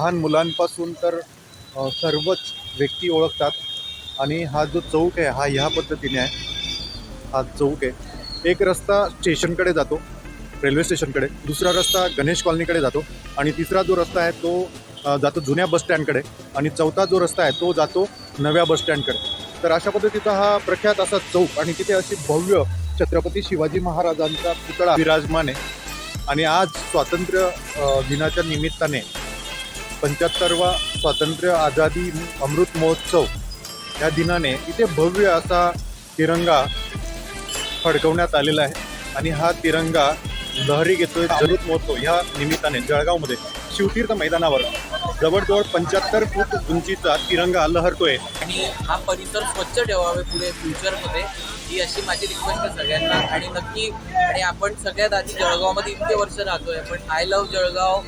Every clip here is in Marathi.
लहान मुलांपासून तर सर्वच व्यक्ती ओळखतात. आणि हा जो चौक आहे हा ह्या पद्धतीने आहे. हा चौक आहे. एक रस्ता स्टेशनकडे जातो रेल्वे स्टेशनकडे. दुसरा रस्ता गणेश कॉलनीकडे जातो. आणि तिसरा जो रस्ता आहे तो जातो जुन्या बसस्टँडकडे आणि चौथा जो रस्ता आहे तो जातो नव्या बसस्टँडकडे तर अशा पद्धतीचा हा प्रख्यात असा चौक आणि तिथे अशी भव्य छत्रपती शिवाजी महाराजांचा पुतळा विराजमान आहे. आणि आज स्वातंत्र्य दिनाच्या निमित्ताने पंच्याहत्तरवा स्वातंत्र्य आझादी अमृत महोत्सव या दिनाने इथे भव्य असा तिरंगा फडकवण्यात आलेला आहे. आणि हा तिरंगा लहरी घेतोय अमृत महोत्सव ह्या निमित्ताने जळगावमध्ये. शिवतीर्थ मैदानावर जवळजवळ पंच्याहत्तर फूट उंचीचा तिरंगा लहरतोय. आणि हा परिसर स्वच्छ ठेवावे पुढे फ्युचरमध्ये ही अशी माझी रिक्वेस्ट आहे सगळ्यांना. आणि नक्की आणि आपण सगळ्यात आधी जळगावमध्ये इतके वर्ष राहतोय. पण आय लव्ह जळगाव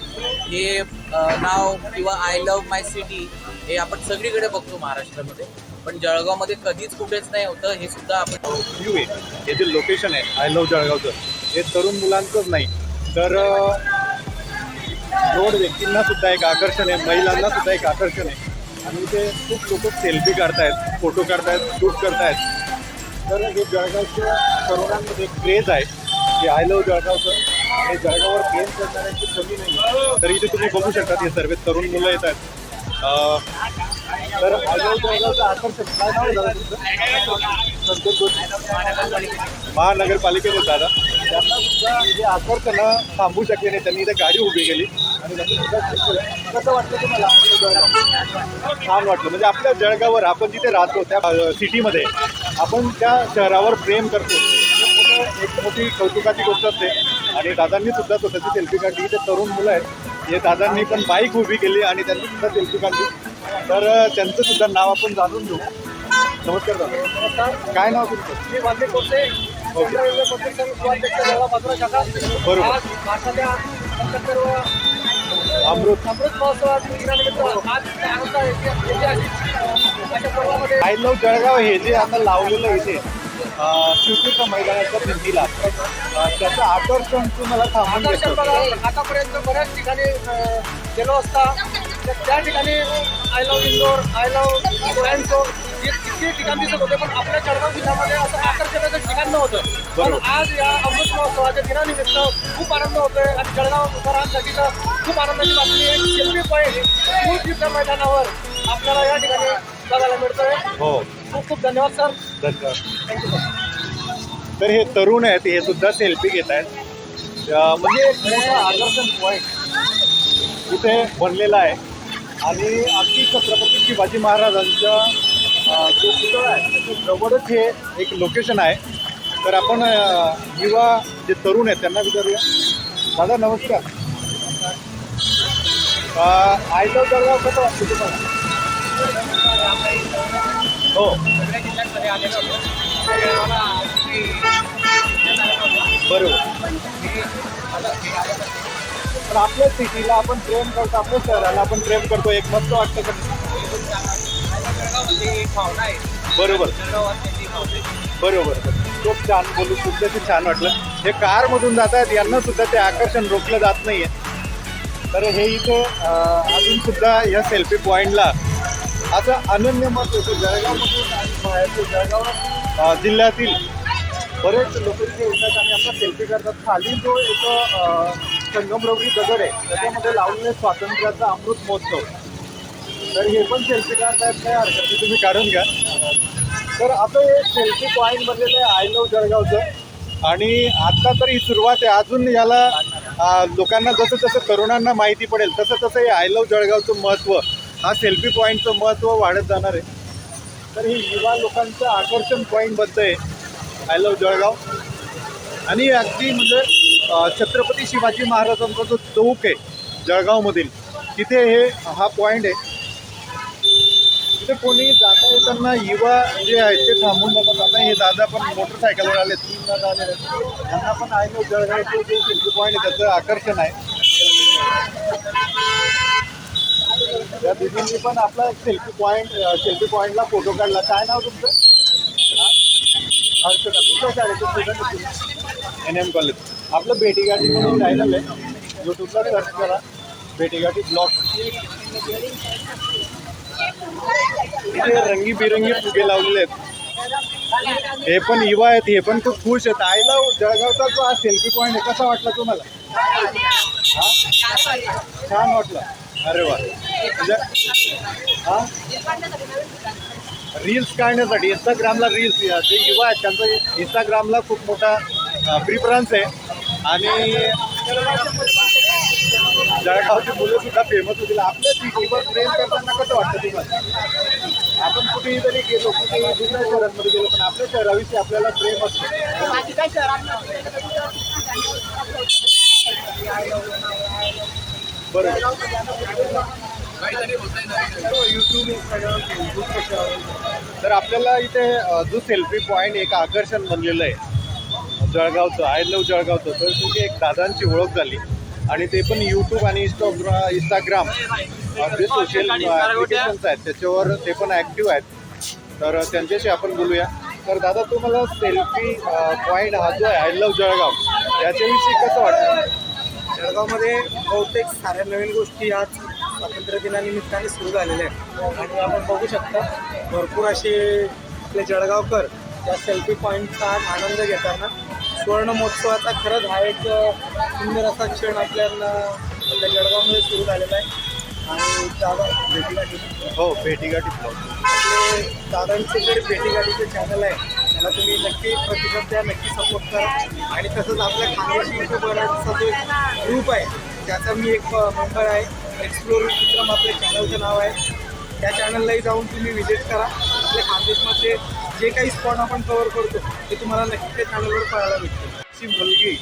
हे नाव किंवा आय लव्ह माय सिटी हे आपण सगळीकडे बघतो महाराष्ट्रामध्ये. पण जळगावमध्ये कधीच कुठेच नाही होतं हे सुद्धा आपण व्ह्यू आहे. हे जे लोकेशन आहे आय लव्ह जळगावचं हे तरुण मुलांचंच नाही. तर रोड व्यक्तींना सुद्धा एक आकर्षण आहे महिलांना सुद्धा एक आकर्षण आहे. आणि ते खूप लोक सेल्फी काढतायत फोटो काढतायत शूट करतायत. तर हे जळगावच्या तरुणांमध्ये क्रेज आहे. की आय लव्ह जळगावचं आणि जळगाववर प्रेम करणाऱ्यांची कमी नाही तर इथे तुम्ही बघू शकता हे सर्व तरुण मुलं येत आहेत. तर आय लव्ह जळगावचं आकर्षण काय नाव आहे तुमचं? महानगरपालिकेने दादा. त्यांना सुद्धा हे आकर्षण थांबू शकले नाही. त्यांनी इथे गाडी उभी केली. आणि कसं वाटलं तुम्हाला छान वाटलं. म्हणजे आपल्या जळगावर आपण जिथे राहतो त्या सिटीमध्ये आपण त्या शहरावर प्रेम करतो. हे एक मोठी कौतुकाची गोष्ट असते. आणि दादांनी सुद्धा स्वतःची सेल्फी काढली. ते तरुण मुलं आहेत. हे दादांनी पण बाईक उभी केली आणि त्यांनी सुद्धा सेल्फी काढली. तर त्यांचं सुद्धा नाव आपण जाणून घेऊ. नमस्कार दादा. काय नाव तुमचं? मी वाद्य शाखा. बरोबर. अमृत. अमृत महोत्सवात आय लव्ह जळगाव हे जे आता लावलेलं आहे इथे शिवतीर्थ मैदानाच्या भिंतीला त्याचं आकर्षण तुम्हाला थांबून आतापर्यंत बऱ्याच ठिकाणी गेलो असता तर त्या ठिकाणी I love Indore I love डोळ्यांचो हे किती ठिकाण दिसत होते पण आपल्या ठिकाण नव्हतं पण बरोबर. आज या अमृत महोत्सवाच्या दिनानिमित्त खूप आनंद होतोय आणि जळगावकरांसाठी तर खूप आनंदाची बातमी आहे. सेल्फी पॉईंट खूप युद्ध मैदानावर आपल्याला या ठिकाणी बघायला मिळतोय. हो. खूप खूप धन्यवाद सर. धन्यवाद. थँक्यू सर तर हे तरुण आहेत हे सुद्धा सेल्फी घेत आहेत. म्हणजे एक मोठं आकर्षण पॉईंट इथे बनलेला आहे. आणि अगदी छत्रपती शिवाजी महाराजांच्या जो पुतळा आहे त्याच्या जवळच हे एक लोकेशन आहे. तर आपण युवा जे तरुण आहेत त्यांना विचारूया. दादा नमस्कार. आय लव्ह जळगाव कसं वाटतं तुम्हाला? हो. बरोबर. पण आपल्या सिटीला आपण प्रेम करतो आपल्या शहराला आपण प्रेम करतो एक मस्त वाटतं का? बरोबर. बरोबर. खूप छान बोलू सुद्धा ते छान वाटलं. हे कारमधून जात आहेत यांना सुद्धा ते आकर्षण रोखलं जात नाहीये. तर हे इथे अजून सुद्धा या सेल्फी पॉईंटला असं अनन्य मत होतं. जळगावमधून आणि बाहेरचे जळगाव जिल्ह्यातील बरेच लोक इथे येतात आणि आपला सेल्फी करतात. खाली जो एक संगमरवरी दगड आहे त्याच्यामध्ये लावलेले स्वातंत्र्याचा अमृत महोत्सव. तर हे पण सेल्फी काढतायत काय हरकत तुम्ही काढून घ्या. तर आता हे सेल्फी पॉईंट बनलेलं आहे आय लव्ह जळगावचं आणि आता तर ही सुरुवात आहे. अजून याला लोकांना जसं जसं तरुणांना माहिती पडेल तसं तसं हे आय लव जळगावचं महत्त्व हा सेल्फी पॉईंटचं महत्त्व वाढत जाणार आहे. तर हे युवा लोकांचं आकर्षण पॉईंट बनतंय आय लव्ह जळगाव. आणि अगदी म्हणजे छत्रपती शिवाजी महाराजांचा जो चौक आहे जळगावमधील तिथे हे हा पॉईंट आहे. तिथे कोणी जाता येताना युवा जे आहेत ते थांबून जातात आता हे दादा पण मोटरसायकलवर आले तीन दादा आले. त्यांना पण आहे ना जळगावचे जे सेल्फी पॉईंट आहे त्याचं आकर्षण आहे. त्या दिदींनी पण आपला एक सेल्फी पॉईंट सेल्फी पॉईंटला फोटो काढला. काय नाव तुमचं? हर्षदा. कुठल्या शाळेचं स्टुडंट एन एम कॉलेज. आपलं भेटीगाठी म्हणून चॅनल आहे. यूट्यूबला सर्च करा. भेटीगाठी ब्लॉग इथे रंगीबिरंगी फुगे लावलेले आहेत. हे पण युवा आहेत हे पण खूप खुश आहेत. आईला जळगावचा जो हा सेल्फी पॉईंट आहे कसा वाटला तुम्हाला? छान वाटलं. अरे वा. म्हणजे, हा? रील्स काढण्यासाठी इंस्टाग्रामला रील्स जे युवा आहेत त्यांचा इंस्टाग्रामला खूप मोठा प्रिफरन्स आहे. आणि जळगावची मुलं सुद्धा फेमस होतील. आपल्या सिटीवर प्रेम करताना कसं वाटतं तुम्हाला? आपण कुठेही जरी गेलो कुठेही दुसऱ्या शहरांमध्ये गेलो पण आपल्या शहराविषयी आपल्याला प्रेम असतं. बरोबर यूट्यूब इंस्टाग्राम फेसबुक तर आपल्याला इथे जो सेल्फी पॉईंट एक आकर्षण बनलेलं आहे जळगावचं आय लव जळगावचं तर तिथे एक दादांची ओळख झाली. आणि ते पण यूट्यूब आणि इंस्टाग्रा इंस्टाग्राम जे सोशल ॲप्लिकेशन्स आहेत त्याच्यावर ते पण ॲक्टिव्ह आहेत. तर त्यांच्याशी आपण बोलूया. तर दादा तुम्हाला सेल्फी पॉईंट हा जो आहे आय लव जळगाव त्याच्याविषयी कसं वाटतं? जळगावमध्ये बहुतेक साऱ्या नवीन गोष्टी आज स्वातंत्र्य दिनानिमित्ताने सुरू झालेल्या आहेत. आणि आपण बघू शकता भरपूर असे आपले जळगावकर त्या सेल्फी पॉईंटचा आज आनंद घेताना सुवर्ण महोत्सवाचा खरंच हा एक सुंदर असा क्षण आपल्याला आपल्या जळगावमध्ये सुरू झालेला आहे. आणि दादा भेटीगाठी. हो भेटीगाठी आपले दादांचे जे भेटीगाडीचे चॅनल आहे त्याला तुम्ही नक्की प्रतिसाद द्या नक्की सपोर्ट करा. आणि तसंच आपल्या खानदेशी युट्यूबरचा जो ग्रुप आहे त्याचा मी एक मेंबर आहे. एक्सप्लोर विक्रम आपल्या चॅनलचं नाव आहे. त्या चॅनललाही जाऊन तुम्ही व्हिजिट करा. आपल्या खानदेशमधले जे काही स्पॉट आपण कव्हर करतो ते तुम्हाला नक्की त्या चॅनलवर पाहायला भेटतील ती मुलगी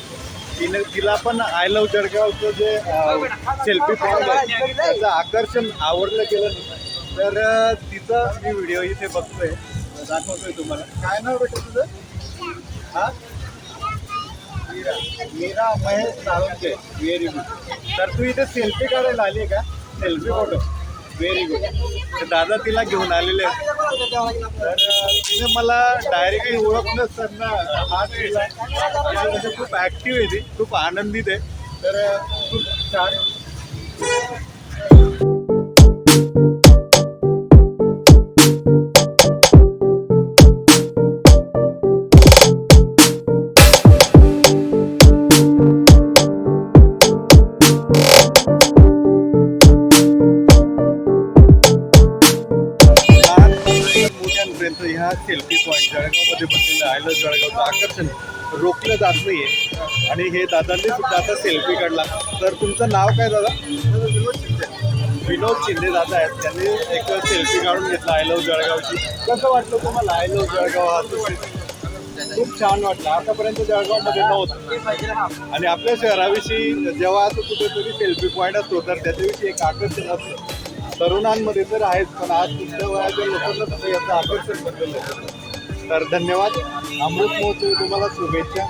तिने तिला पण आय लव्ह जळगावचं जे सेल्फी पॉईंट आहे त्याचं आकर्षण आवडलं गेलं तर तिचा मी व्हिडिओ इथे बघतोय. दाखवतोय तुम्हाला. काय नाव भेटत तुझं? हा? मीरा. मीरा महेश साळुंके व्हेरी गुड तर तू इथे सेल्फी काढायला आली का? सेल्फी फोटो व्हेरी गुड तर दादा तिला घेऊन आलेले आहेत. तर तिने मला डायरेक्टली ओळख नसताना हात दिला म्हणजे खूप ॲक्टिव्ह आहे ती खूप आनंदित आहे. तर खूप छान. जात नाहीये. आणि हे दादांनी सुद्धा आता सेल्फी काढला. तर तुमचं नाव काय दादा? विनोद शिंदे. विनोद शिंदे दादा आहेत. त्यांनी एक सेल्फी काढून घेतला आय लव्ह जळगावची. कसं वाटलं तुम्हाला? आय लव्ह जळगाव हा खूप छान वाटलं. आतापर्यंत जळगावमध्ये नव्हतं. आणि आपल्या शहराविषयी जेव्हा असं कुठेतरी सेल्फी पॉईंट असतो तर त्याच्याविषयी एक आकर्षण असतं. तरुणांमध्ये तर आहेच पण आज तुमच्या वयाच्या लोकांना सुद्धा याचं आकर्षण बनलेलं आहे. तर धन्यवाद. अमृत महोत्सवी तुम्हाला शुभेच्छा.